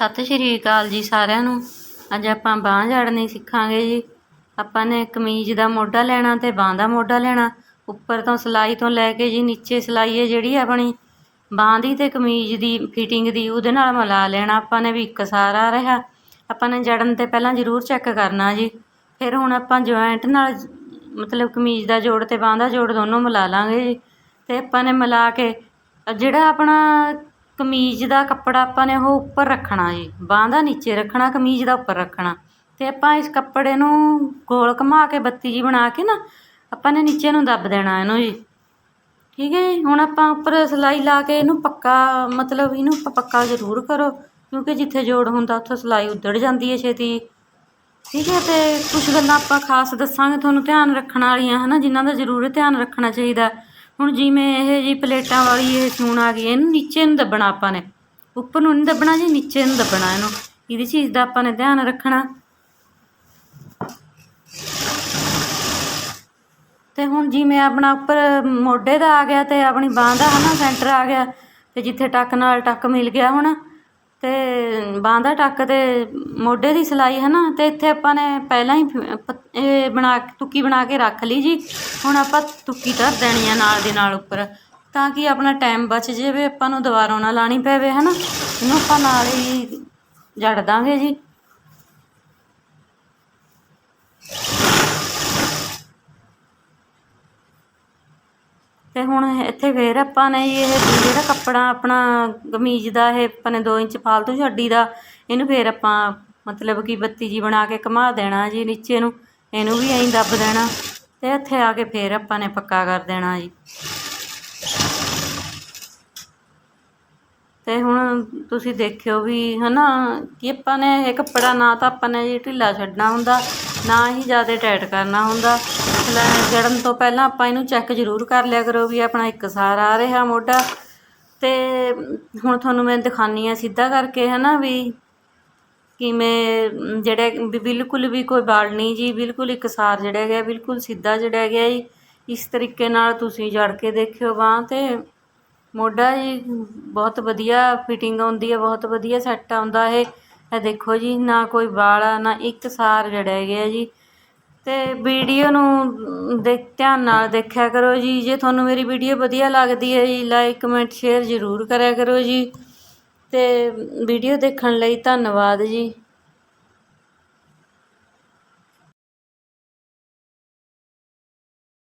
ਸਤਿ ਸ਼੍ਰੀ ਅਕਾਲ ਜੀ ਸਾਰਿਆਂ ਨੂੰ। ਅੱਜ ਆਪਾਂ ਬਾਂਹ ਜੜਨੀ ਸਿੱਖਾਂਗੇ ਜੀ। ਆਪਾਂ ਨੇ ਕਮੀਜ਼ ਦਾ ਮੋਢਾ ਲੈਣਾ ਤੇ ਬਾਂਹ ਦਾ ਮੋਢਾ ਲੈਣਾ। ਉੱਪਰ ਤੋਂ ਸਿਲਾਈ ਤੋਂ ਲੈ ਕੇ ਜੀ, ਨੀਚੇ ਸਿਲਾਈ ਹੈ ਜਿਹੜੀ ਆਪਣੀ, ਬਾਂਹ ਦੀ ਤੇ ਕਮੀਜ਼ ਦੀ ਫਿਟਿੰਗ ਦੀ, ਉਹਦੇ ਨਾਲ ਮਿਲਾ ਲੈਣਾ ਆਪਾਂ ਨੇ ਵੀ ਇੱਕ ਸਾਰਾ ਰਿਹਾ। ਆਪਾਂ ਨੇ ਜੜਨ ਤੇ ਪਹਿਲਾਂ ਜ਼ਰੂਰ ਚੈੱਕ ਕਰਨਾ ਜੀ। ਫਿਰ ਹੁਣ ਆਪਾਂ ਜੁਆਇੰਟ ਨਾਲ, ਮਤਲਬ ਕਮੀਜ਼ ਦਾ ਜੋੜ ਤੇ ਬਾਂਹ ਦਾ ਜੋੜ ਦੋਨੋਂ ਮਿਲਾ ਲਾਂਗੇ ਜੀ। ਤੇ ਆਪਾਂ ਨੇ ਮਿਲਾ ਕੇ, ਜਿਹੜਾ ਆਪਣਾ ਕਮੀਜ਼ ਦਾ ਕੱਪੜਾ ਆਪਾਂ ਨੇ ਉਹ ਉੱਪਰ ਰੱਖਣਾ ਜੀ, ਬਾਂਹ ਦਾ ਨੀਚੇ ਰੱਖਣਾ, ਕਮੀਜ਼ ਦਾ ਉੱਪਰ ਰੱਖਣਾ। ਅਤੇ ਆਪਾਂ ਇਸ ਕੱਪੜੇ ਨੂੰ ਗੋਲ ਘੁਮਾ ਕੇ ਬੱਤੀ ਜਿਹੀ ਬਣਾ ਕੇ ਨਾ, ਆਪਾਂ ਨੇ ਨੀਚੇ ਨੂੰ ਦੱਬ ਦੇਣਾ ਇਹਨੂੰ ਜੀ। ਠੀਕ ਹੈ ਜੀ? ਹੁਣ ਆਪਾਂ ਉੱਪਰ ਸਿਲਾਈ ਲਾ ਕੇ ਇਹਨੂੰ ਪੱਕਾ, ਮਤਲਬ ਇਹਨੂੰ ਪੱਕਾ ਜ਼ਰੂਰ ਕਰੋ, ਕਿਉਂਕਿ ਜਿੱਥੇ ਜੋੜ ਹੁੰਦਾ ਉੱਥੇ ਸਿਲਾਈ ਉੱਧੜ ਜਾਂਦੀ ਹੈ ਛੇਤੀ। ਠੀਕ ਹੈ ਅਤੇ ਕੁਝ ਗੱਲਾਂ ਆਪਾਂ ਖਾਸ ਦੱਸਾਂਗੇ ਤੁਹਾਨੂੰ ਧਿਆਨ ਰੱਖਣ ਵਾਲੀਆਂ ਹੈ ਨਾ ਜਿਨ੍ਹਾਂ ਦਾ ਜ਼ਰੂਰ ਧਿਆਨ ਰੱਖਣਾ ਚਾਹੀਦਾ। ਹੁਣ ਜਿਵੇਂ ਇਹ ਜੀ ਪਲੇਟਾਂ ਵਾਲੀ ਇਹ ਸੂਣ ਆ ਗਈ, ਇਹਨੂੰ ਨੀਚੇ ਨੂੰ ਦੱਬਣਾ ਆਪਾਂ ਨੇ। ਉੱਪਰ ਨੂੰ ਨਹੀਂ ਦੱਬਣਾ ਜੀ, ਨੀਚੇ ਨੂੰ ਦੱਬਣਾ ਇਹਨੂੰ। ਇਹਦੀ ਚੀਜ਼ ਦਾ ਆਪਾਂ ਨੇ ਧਿਆਨ ਰੱਖਣਾ। ਤੇ ਹੁਣ ਜਿਵੇਂ ਆਪਣਾ ਉੱਪਰ ਮੋਢੇ ਦਾ ਆ ਗਿਆ ਤੇ ਆਪਣੀ ਬਾਂਹ ਦਾ ਹਨਾ ਸੈਂਟਰ ਆ ਗਿਆ, ਤੇ ਜਿੱਥੇ ਟੱਕ ਨਾਲ ਟੱਕ ਮਿਲ ਗਿਆ ਹੁਣ। ਅਤੇ ਬਾਂਹ ਦਾ ਟੱਕ ਅਤੇ ਮੋਢੇ ਦੀ ਸਿਲਾਈ ਹੈ ਨਾ ਅਤੇ ਇੱਥੇ ਆਪਾਂ ਨੇ ਪਹਿਲਾਂ ਹੀ ਫ- ਇਹ ਬਣਾ ਤੁੱਕੀ ਬਣਾ ਕੇ ਰੱਖ ਲਈ ਜੀ। ਹੁਣ ਆਪਾਂ ਤੁੱਕੀ ਧਰ ਦੇਣੀ ਆ ਨਾਲ ਦੀ ਨਾਲ ਉੱਪਰ, ਤਾਂ ਕਿ ਆਪਣਾ ਟਾਈਮ ਬਚ ਜਾਵੇ, ਆਪਾਂ ਨੂੰ ਦੁਬਾਰਾ ਨਾ ਲਾਣੀ ਪਵੇ, ਹੈ ਨਾ। ਇਹਨੂੰ ਆਪਾਂ ਨਾਲ ਹੀ ਜੜ ਦਾਂਗੇ ਜੀ। ਅਤੇ ਹੁਣ ਇੱਥੇ ਫਿਰ ਆਪਾਂ ਨੇ ਜੀ ਇਹ ਜਿਹੜਾ ਕੱਪੜਾ ਆਪਣਾ ਕਮੀਜ਼ ਦਾ ਇਹ ਆਪਾਂ ਨੇ ਦੋ ਇੰਚ ਫਾਲਤੂ ਛੱਡੀ ਦਾ, ਇਹਨੂੰ ਫਿਰ ਆਪਾਂ ਮਤਲਬ ਕਿ ਬੱਤੀ ਜੀ ਬਣਾ ਕੇ ਘੁੰਮਾ ਦੇਣਾ ਜੀ ਨੀਚੇ ਨੂੰ, ਇਹਨੂੰ ਵੀ ਐਂ ਦੱਬ ਦੇਣਾ ਅਤੇ ਇੱਥੇ ਆ ਕੇ ਫਿਰ ਆਪਾਂ ਨੇ ਪੱਕਾ ਕਰ ਦੇਣਾ ਜੀ। ਅਤੇ ਹੁਣ ਤੁਸੀਂ ਦੇਖਿਓ ਵੀ ਹੈ ਨਾ ਕਿ ਆਪਾਂ ਨੇ ਇਹ ਕੱਪੜਾ ਨਾ ਤਾਂ ਆਪਾਂ ਨੇ ਜੀ ਢਿੱਲਾ ਛੱਡਣਾ ਹੁੰਦਾ ਨਾ ਹੀ ਜ਼ਿਆਦਾ ਟਾਈਟ ਕਰਨਾ ਹੁੰਦਾ। ਸਿਲਾਈ ਜੜਨ ਤੋਂ ਪਹਿਲਾਂ ਆਪਾਂ ਇਹਨੂੰ ਚੈੱਕ ਜ਼ਰੂਰ ਕਰ ਲਿਆ ਕਰੋ ਵੀ ਆਪਣਾ ਇੱਕ ਸਾਰ ਆ ਰਿਹਾ ਮੋਢਾ। ਤੇ ਹੁਣ ਤੁਹਾਨੂੰ ਮੈਂ ਦਿਖਾਨੀ ਆ ਸਿੱਧਾ ਕਰਕੇ, ਹਨਾ ਵੀ ਕਿਵੇਂ ਜਿਹੜਾ ਵੀ ਬਿਲਕੁਲ ਵੀ ਕੋਈ ਵਾਲ ਨਹੀਂ ਜੀ, ਬਿਲਕੁਲ ਇੱਕ ਸਾਰ ਜਿਹੜਾ ਗਿਆ ਬਿਲਕੁਲ ਸਿੱਧਾ ਜਿਹੜਾ ਗਿਆ ਜੀ। ਇਸ ਤਰੀਕੇ ਨਾਲ ਤੁਸੀਂ ਜੜ ਕੇ ਦੇਖਿਓ ਬਾਂਹ ਤੇ। ਮੋਢਾ ਜੀ, ਬਹੁਤ ਵਧੀਆ ਫਿਟਿੰਗ ਆਉਂਦੀ ਹੈ ਬਹੁਤ ਵਧੀਆ ਸੈੱਟ ਆਉਂਦਾ ਇਹ। ਇਹ ਦੇਖੋ ਜੀ, ਨਾ ਕੋਈ ਵਾਲ ਆ ਨਾ ਇੱਕ ਸਾਰ ਜੜਿਆ ਗਿਆ ਜੀ। ਅਤੇ ਵੀਡੀਓ ਨੂੰ ਦੇਖ, ਧਿਆਨ ਨਾਲ ਦੇਖਿਆ ਕਰੋ ਜੀ। ਜੇ ਤੁਹਾਨੂੰ ਮੇਰੀ ਵੀਡੀਓ ਵਧੀਆ ਲੱਗਦੀ ਹੈ ਜੀ ਲਾਈਕ ਕਮੈਂਟ ਸ਼ੇਅਰ ਜ਼ਰੂਰ ਕਰਿਆ ਕਰੋ ਜੀ। ਅਤੇ ਵੀਡੀਓ ਦੇਖਣ ਲਈ ਧੰਨਵਾਦ ਜੀ।